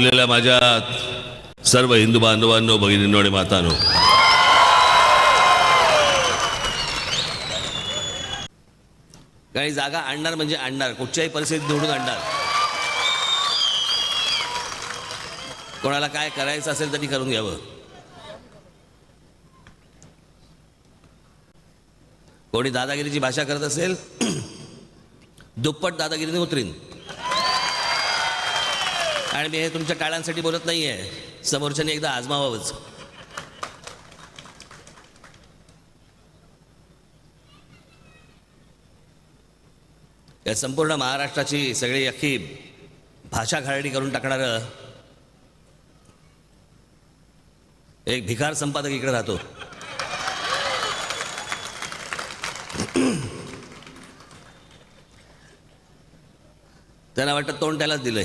आपल्याला माझ्या सर्व हिंदू बांधवांनो भगिनींनो आणि मातानो काही जागा आणणार म्हणजे आणणार कुठच्याही परिस्थितीत निवडून आणणार. कोणाला काय करायचं असेल तरी करून घ्यावं. कोणी दादागिरीची भाषा करत असेल दुप्पट दादागिरीने उतरीन. आणि मी हे तुमच्या टाळ्यांसाठी बोलत नाही आहे समोरच्याने एकदा आजमावावंच. या संपूर्ण महाराष्ट्राची सगळी अख्खी भाषा घालडी करून टाकणारं एक भिकार संपादक इकडे राहतो. त्यांना वाटतं तोंड त्यालाच दिलंय.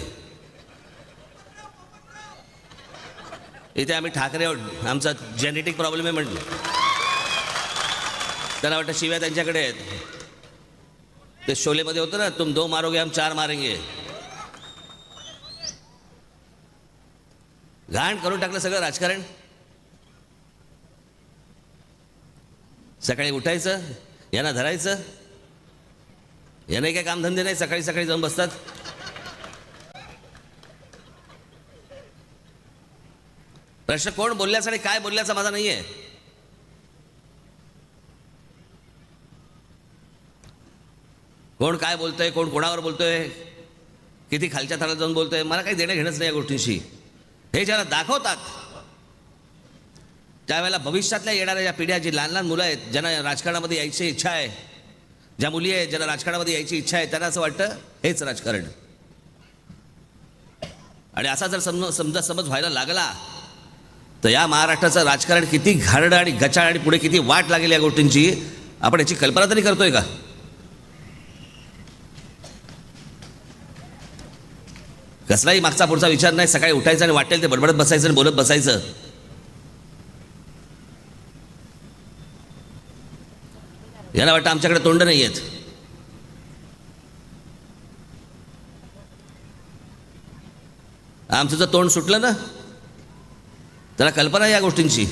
इथे आम्ही ठाकरे आमचा जेनेटिक प्रॉब्लेम आहे म्हटलं. त्यांना वाटतं शिव्या त्यांच्याकडे आहेत. ते शोलेमध्ये होतं ना तुम दो मारोगे हम चार मारेंगे. घाण करून टाकलं सगळं राजकारण. सकाळी उठायचं यांना धरायचं. याने काय कामधंदे नाही सकाळी सकाळी जाऊन बसतात. प्रश्न कोण बोलल्याचा आणि काय बोलल्याचा माझा नाही आहे कोण काय बोलतोय कोण कोणावर बोलतोय किती खालच्या थरात जाऊन बोलतोय मला काही देणं घेणंच नाही या गोष्टींशी. हे ज्याला दाखवतात त्यावेळेला भविष्यातल्या येणाऱ्या ज्या पिढ्या जी लहान लहान मुलं आहेत ज्यांना राजकारणामध्ये यायची इच्छा आहे ज्या मुली आहेत ज्यांना राजकारणामध्ये यायची इच्छा आहे त्यांना असं वाटतं हेच राजकारण. आणि असा जर समज समजा समज व्हायला लागला तर या महाराष्ट्राचं राजकारण किती घारड आणि गचाळ आणि पुढे किती वाट लागेल या गोष्टींची आपण याची कल्पना तरी करतोय का? कसलाही मागचा पुढचा विचार नाही सकाळी उठायचं आणि वाटेल ते बडबडत बसायचं आणि बोलत बसायचं. याला वाटतं आमच्याकडे तोंड नाही आहेत आमचं जर तोंड सुटलं ना त्याला कल्पना आहे या गोष्टींची.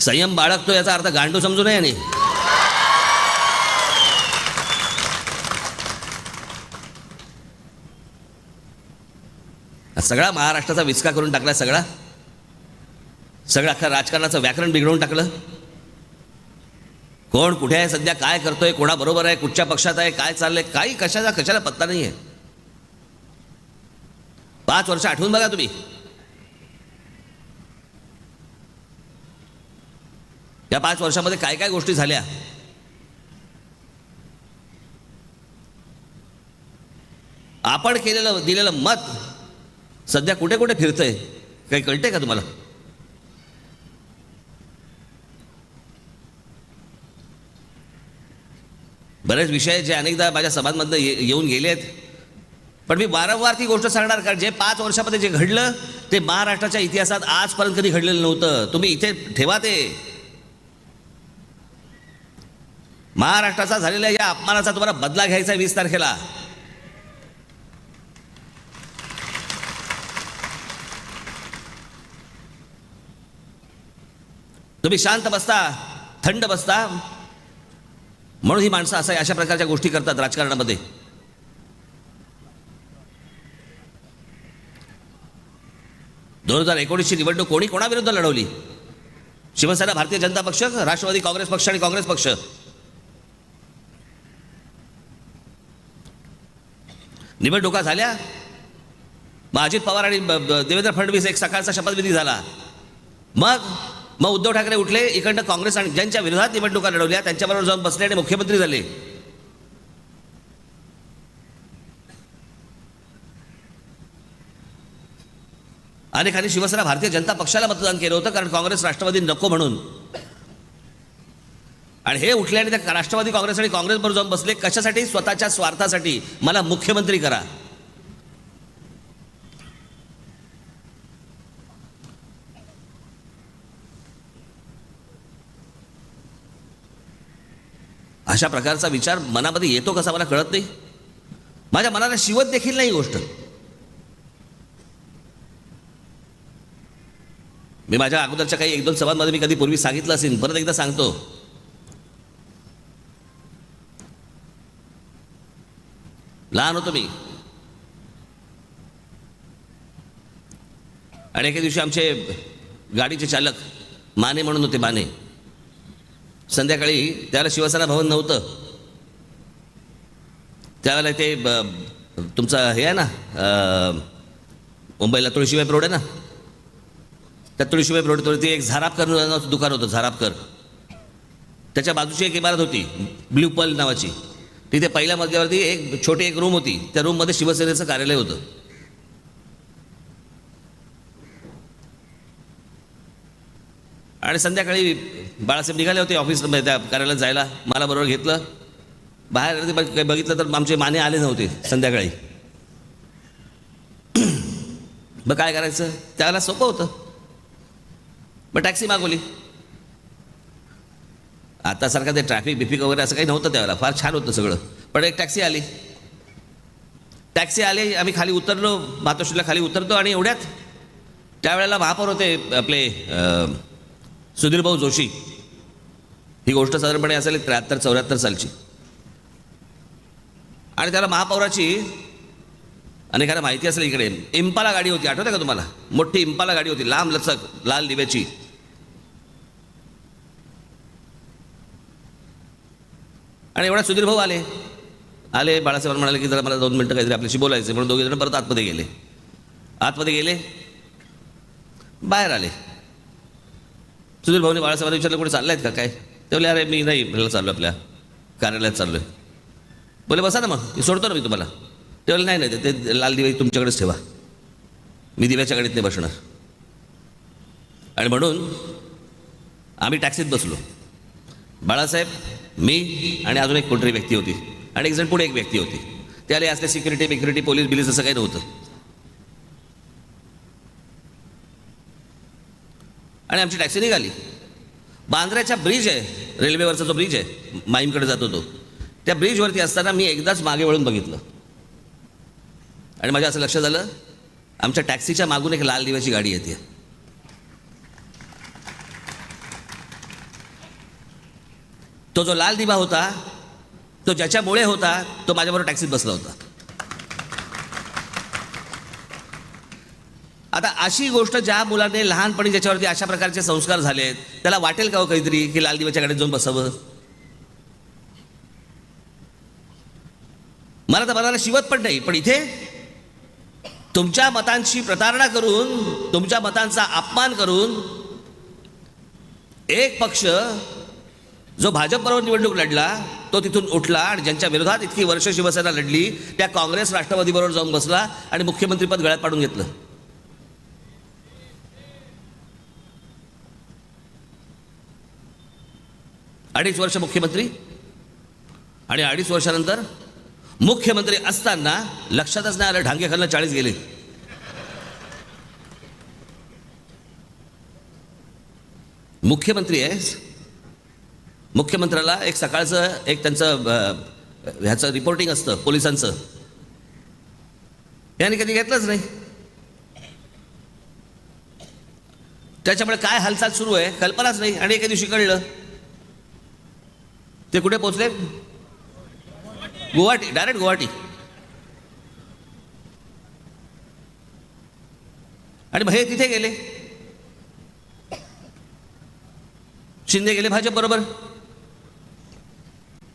संयम बाळगतो याचा अर्थ गांडू समजू नये आणि सगळा महाराष्ट्राचा विचका करून टाकला सगळा. सगळं अख्खा राजकारणाचं व्याकरण बिघडवून टाकलं. कोण कुठे आहे सध्या काय करतोय कोणाबरोबर आहे कुठच्या पक्षात आहे काय चाललंय काही कशाचा कशाला पत्ता नाही आहे पाच वर्ष आठवून बघा तुम्ही. या पाच वर्षामध्ये काय काय गोष्टी झाल्या? आपण केलेलं दिलेलं मत सध्या कुठे कुठे फिरतंय? काही कळतंय का तुम्हाला? बरेच विषय जे अनेकदा माझ्या सभांमधनं येऊन गेले आहेत पण मी वारंवार ती गोष्ट सांगणार कारण जे पाच वर्षामध्ये जे घडलं ते महाराष्ट्राच्या इतिहासात आजपर्यंत कधी घडलेलं नव्हतं. तुम्ही इथे ठेवा ते. महाराष्ट्राचा झालेल्या या अपमानाचा तुम्हाला बदला घ्यायचा आहे वीस तारखेला. तुम्ही शांत बसता थंड बसता. म्हणून ही माणसं असं अशा प्रकारच्या गोष्टी करतात राजकारणामध्ये. दोन हजार एकोणीसची निवडणूक कोणी कोणाविरुद्ध लढवली? शिवसेना भारतीय जनता पक्ष राष्ट्रवादी काँग्रेस पक्ष आणि काँग्रेस पक्ष? निवडणुका झाल्या. मग अजित पवार आणि ब- देवेंद्र फडणवीस एक सकाळचा शपथविधी झाला. मग मग उद्धव ठाकरे उठले. इकडनं काँग्रेस आणि ज्यांच्या विरोधात निवडणुका लढवल्या त्यांच्याबरोबर जाऊन बसले आणि मुख्यमंत्री झाले. अनेकांनी शिवसेना भारतीय जनता पक्षाला मतदान केलं होतं कारण काँग्रेस राष्ट्रवादी नको म्हणून. आणि हे उठले आणि त्या राष्ट्रवादी काँग्रेस आणि काँग्रेसबरोबर जाऊन बसले. कशासाठी? स्वतःच्या स्वार्थासाठी. मला मुख्यमंत्री करा. अशा प्रकारचा विचार मनामध्ये येतो कसा? मला कळत नाही. माझ्या मनाला शिवत देखील नाही गोष्ट. मी माझ्या अगोदरच्या काही एक दोन सभांमध्ये मी कधी पूर्वी सांगितलं असेल परत एकदा सांगतो. लहान होतो मी. आणि एके दिवशी आमचे गाडीचे चालक माने म्हणून होते माने. संध्याकाळी त्याला शिवसेना भवन नव्हतं. त्यावेळेला ते तुमचं हे आहे ना मुंबईला तुळशीबाई रोड आहे ना? त्या तुळशीबाई होती एक झारापकर नावाचं दुकान होतं झारापकर त्याच्या बाजूची एक इमारत होती ब्ल्यू पल नावाची. तिथे पहिल्या मजल्यावरती एक छोटी एक रूम होती त्या रूममध्ये शिवसेनेचं कार्यालय होतं. आणि संध्याकाळी बाळासाहेब निघाले होते ऑफिसमध्ये त्या कार्यालयात जायला. मला बरोबर घेतलं. बाहेर ते बघ- बघितलं तर आमचे माने आले नव्हते संध्याकाळी. मग काय करायचं? त्यावेळेला सोपं होतं. मग टॅक्सी मागवली. आता सारखं ते ट्रॅफिक बिफिक वगैरे असं काही नव्हतं त्यावेळेला. फार छान होतं सगळं. पण एक टॅक्सी आली. टॅक्सी आली आम्ही खाली उतरलो मातोश्रीला खाली उतरतो आणि एवढ्यात त्यावेळेला महापौर होते आपले सुधीरभाऊ जोशी. ही गोष्ट साधारणपणे असेल त्र्याहत्तर चौऱ्याहत्तर सालची. आणि त्याला महापौराची अनेकांना माहिती असेल इकडे इम्पाला गाडी होती आठवते का तुम्हाला? मोठी इम्पाला गाडी होती लांब लचक लाल दिव्याची. आणि एवढा सुधीर भाऊ आले. आले बाळासाहेब म्हणाले की जरा मला दोन मिनटं काहीतरी आपल्याशी बोलायचं म्हणून दोघे जण परत आतमध्ये गेले. आतमध्ये गेले बाहेर आले. सुधीर भाऊने बाळासाहेबांना विचारलं कुठे चाललायत का? काय? ते बोले अरे मी नाही चाललो आपल्या कार्यालयात चाललोय. बोले बसा ना मग मी सोडतो ना मी तुम्हाला. तेव्हा नाही नाही ते- ते लाल दिवे तुमच्याकडेच ठेवा. मी दिव्याच्या गाडीत नाही बसणार. आणि म्हणून आम्ही टॅक्सीत बसलो. बाळासाहेब मी आणि अजून एक कोणतरी व्यक्ती होती आणि एक जण पुढे एक व्यक्ती होती. ते आले असले सिक्युरिटी बिक्युरिटी पोलीस बिलीस असं काही नव्हतं. आणि आमची टॅक्सी निघाली. बांद्र्याचा ब्रिज आहे रेल्वेवरचा जो ब्रिज आहे माईमकडे जातो तो. त्या ब्रिजवरती असताना मी एकदाच मागे वळून बघितलं. आणि माझ्या असं लक्षात आलं आमच्या टॅक्सीच्या मागून एक लाल दिव्याची गाडी येते. तो जो लाल दिवा होता तो ज्याच्यामुळे होता तो माझ्याबरोबर टॅक्सीत बसला होता. आता अशी गोष्ट ज्या मुलाने लहानपणी ज्याच्यावरती अशा प्रकारचे संस्कार झालेत त्याला वाटेल का हो काहीतरी की लाल दिव्याच्या गाडीत जाऊन बसावं? मला तर मनाला शिवत पण नाही पण इथे तुमच्या मतांची प्रतारणा करून तुमच्या मतांचा अपमान करून एक पक्ष जो भाजपबरोबर निवडणूक लढला तो तिथून उठला आणि ज्यांच्या विरोधात इतकी वर्ष शिवसेना लढली त्या काँग्रेस राष्ट्रवादीबरोबर जाऊन बसला आणि मुख्यमंत्रीपद गळ्यात पाडून घेतलं. अडीच वर्ष मुख्यमंत्री आणि अडीच वर्षानंतर मुख्यमंत्री असताना लक्षातच नाही आलं ढांगे खालनं चाळीस गेले. मुख्यमंत्री आहेस मुख्यमंत्र्याला एक सकाळचं एक त्यांचं ह्याचं रिपोर्टिंग असतं पोलिसांचं. याने कधी घेतलंच नाही. त्याच्यामुळे काय हालचाल सुरू आहे कल्पनाच नाही. आणि एका दिवशी कळलं. ते कुठे पोहोचले? गुवाहाटी डायरेक्ट गुवाहाटी. आणि भय तिथे गेले. शिंदे गेले भाजप बरोबर.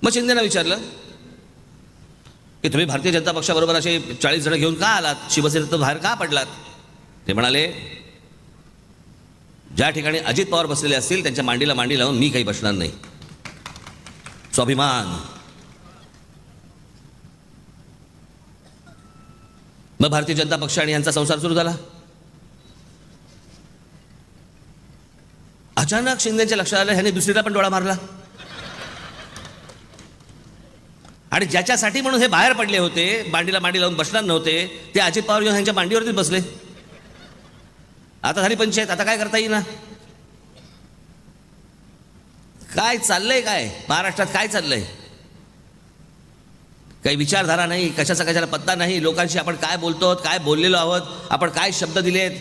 मग शिंदेना विचारलं की तुम्ही भारतीय जनता पक्षाबरोबर असे चाळीस जण घेऊन का आलात? शिवसेनेत बाहेर का पडलात? ते म्हणाले ज्या ठिकाणी अजित पवार बसलेले असतील त्यांच्या मांडीला मांडी लावून मी काही बसणार नाही. स्वाभिमान. मग भारतीय जनता पक्ष आणि यांचा संसार सुरू झाला. अचानक शिंदेच्या लक्षात आलं ह्याने दुसरीला पण डोळा मारला. आणि ज्याच्यासाठी म्हणून हे बाहेर पडले होते मांडीला मांडी लावून बसणार नव्हते ते अजित पवार येऊन ह्यांच्या मांडीवरतीच बसले. आता झाली पंचायत आता काय करता येईना? काय चाललंय काय? महाराष्ट्रात काय चाललंय? काही विचारधारा नाही कशाचा कशाला पत्ता नाही लोकांशी आपण काय बोलतो आहोत काय बोललेलो आहोत आपण काय शब्द दिलेत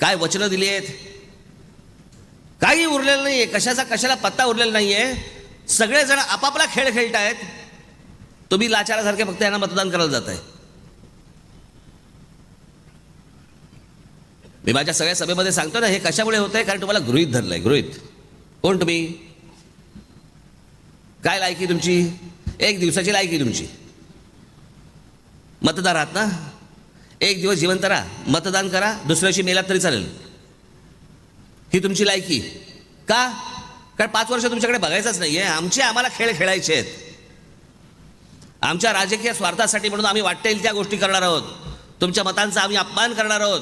काय वचनं दिली आहेत काही उरलेलं नाही आहे कशाचा कशाला पत्ता उरलेला नाही आहे सगळेजण आपापला खेळ खेळत आहेत तुम्ही लाचारासारखे फक्त यांना मतदान करायला जात आहे मी माझ्या सगळ्या सभेमध्ये सांगतो ना हे कशामुळे होतंय? कारण तुम्हाला गृहित धरलंय गृहित. कोण तुम्ही? काय लायकी तुमची? एक दिवसाची लायकी तुमची. मतदार आहात ना? एक दिवस जिवंत राहा मतदान करा दुसऱ्याशी मेलात तरी चालेल. ही तुमची लायकी. का? कारण पाच वर्ष तुमच्याकडे बघायचंच नाही आहे आमचे आम्हाला खेळ खेळायचे आहेत. आमच्या राजकीय स्वार्थासाठी म्हणून आम्ही वाटता येईल त्या गोष्टी करणार आहोत. तुमच्या मतांचा आम्ही अपमान करणार आहोत.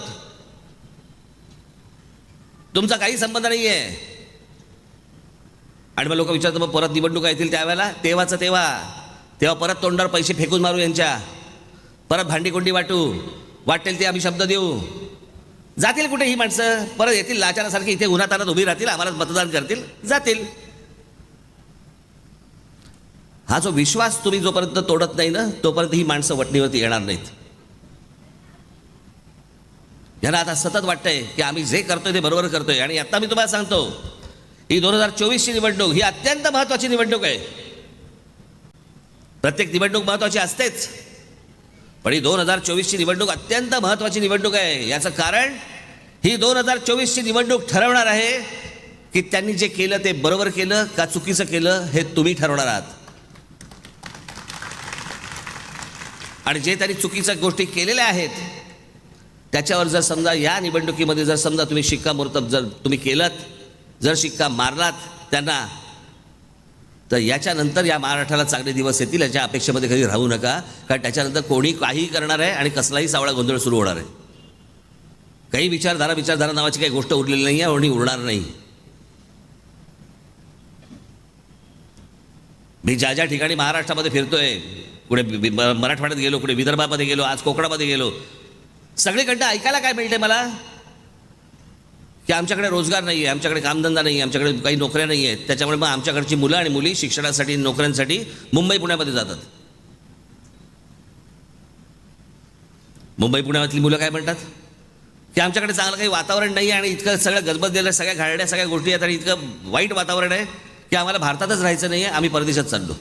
तुमचा काही संबंध नाही आहे आणि मग लोक विचारतात मग परत निवडणुका येतील त्यावेळेला? तेव्हाचं तेव्हा. तेव्हा परत तोंडावर पैसे फेकून मारू यांच्या. परत भांडीकोंडी वाटू. वाटेल ते आम्ही शब्द देऊ. जातील कुठे ही माणसं? परत येतील लाचारासारखी इथे उन्हातानात उभी राहतील आम्हाला मतदान करतील. जातील. हा जो विश्वास तुम्ही जोपर्यंत तोडत नाही ना तोपर्यंत ही माणसं वटणीवरती येणार नाहीत. यांना आता सतत वाटतंय की आम्ही जे करतोय ते बरोबर करतोय. आणि आता मी तुम्हाला सांगतो ही दोन हजार चोवीसची निवडणूक ही अत्यंत महत्वाची निवडणूक आहे. प्रत्येक निवडणूक महत्वाची असतेच. पण ही दोन हजार चोवीसची निवडणूक अत्यंत महत्त्वाची निवडणूक आहे. याचं कारण ही दोन हजार चोवीसची निवडणूक ठरवणार आहे की त्यांनी जे केलं ते बरोबर केलं का चुकीचं केलं हे तुम्ही ठरवणार आहात. आणि जे त्यांनी चुकीच्या गोष्टी केलेल्या आहेत त्याच्यावर जर समजा या निवडणुकीमध्ये जर समजा तुम्ही शिक्कामोर्तब जर तुम्ही केलं जर शिक्का मारलात त्यांना तर याच्यानंतर या महाराष्ट्राला चांगले दिवस येतील याच्या अपेक्षेमध्ये कधी राहू नका. कारण त्याच्यानंतर कोणी काहीही करणार आहे आणि कसलाही सावळा गोंधळ सुरू होणार आहे. काही विचारधारा विचारधारा नावाची काही गोष्ट उरलेली नाही आहे आणि उरणार नाही. मी ज्या ज्या ठिकाणी महाराष्ट्रामध्ये फिरतोय कुठे मराठवाड्यात गेलो कुठे विदर्भामध्ये गेलो आज कोकणामध्ये गेलो सगळीकडनं ऐकायला काय मिळते मला? की आमच्याकडे रोजगार नाही आहे आमच्याकडे कामधंदा नाही आहे आमच्याकडे काही नोकऱ्या नाही आहेत त्याच्यामुळे मग आमच्याकडची मुलं आणि मुली शिक्षणासाठी नोकऱ्यांसाठी मुंबई पुण्यामध्ये जातात. मुंबई पुण्यातली मुलं काय म्हणतात? की आमच्याकडे चांगलं काही वातावरण नाही आहे आणि इतकं सगळं गजबजलेलं सगळ्या घालड्या सगळ्या गोष्टी आहेत आणि इतकं वाईट वातावरण आहे की आम्हाला भारतातच राहायचं नाही आहे आम्ही परदेशात चाललो.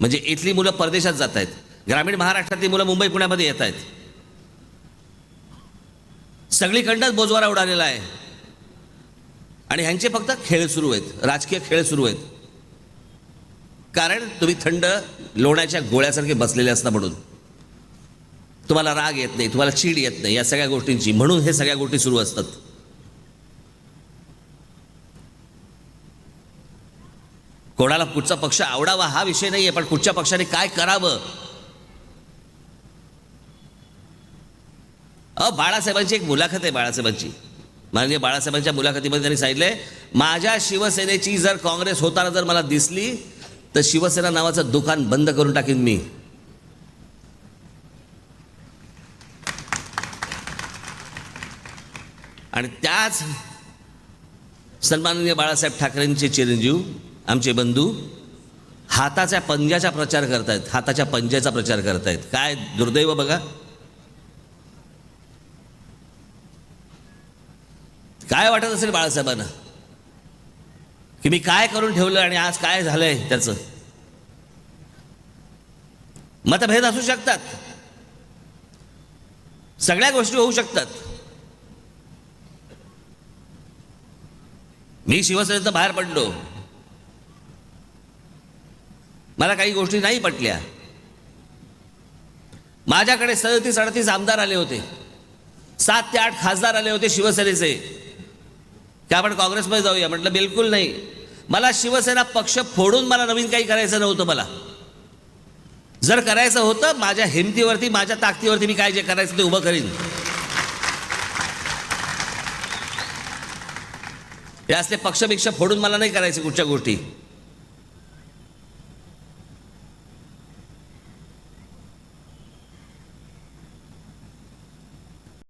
म्हणजे इथली मुलं परदेशात जात आहेत. ग्रामीण महाराष्ट्रातली मुलं मुंबई पुण्यामध्ये येत आहेत. सगळीकडनंच बोजवारा उडालेला आहे. आणि ह्यांचे फक्त खेळ सुरू आहेत राजकीय खेळ सुरू आहेत. कारण तुम्ही थंड लोण्याच्या गोळ्यासारखे बसलेले असता म्हणून. तुम्हाला राग येत नाही तुम्हाला चीड येत नाही या सगळ्या गोष्टींची. म्हणून हे सगळ्या गोष्टी सुरू असतात. कोणाला कुठचा पक्ष आवडावा हा विषय नाही आहे पण कुठच्या पक्षाने काय करावं? अ बाळासाहेबांची एक मुलाखत आहे बाळासाहेबांची. माननीय बाळासाहेबांच्या मुलाखतीमध्ये त्यांनी सांगितलंय माझ्या शिवसेनेची जर काँग्रेस होताना जर मला दिसली तर शिवसेना नावाचं दुकान बंद करून टाकीन मी. आणि त्याच सन्माननीय बाळासाहेब ठाकरेंचे चिरंजीव आमचे बंधू हाताच्या पंजाचा प्रचार करतायत हाताच्या पंजाचा प्रचार करतायत. काय दुर्दैव बघा. काय वाटत असेल बाळासाहेबांना? की मी काय करून ठेवलं आणि आज काय झालंय त्याचं? मतभेद असू शकतात. सगळ्या गोष्टी होऊ शकतात. मी शिवसेनेचं बाहेर पडलो. मला काही गोष्टी नाही पटल्या. माझ्याकडे सदतीस अडतीस आमदार आले होते. सात ते आठ खासदार आले होते शिवसेनेचे. की आपण काँग्रेसमध्ये जाऊया. म्हटलं बिलकुल नाही. मला शिवसेना पक्ष फोडून मला नवीन काही करायचं नव्हतं मला. जर करायचं होतं माझ्या हिमतीवरती माझ्या ताकदीवरती मी काय जे करायचं ते उभं करीन. हे असले पक्षपिक्ष फोडून मला नाही करायचे कुठच्या गोष्टी.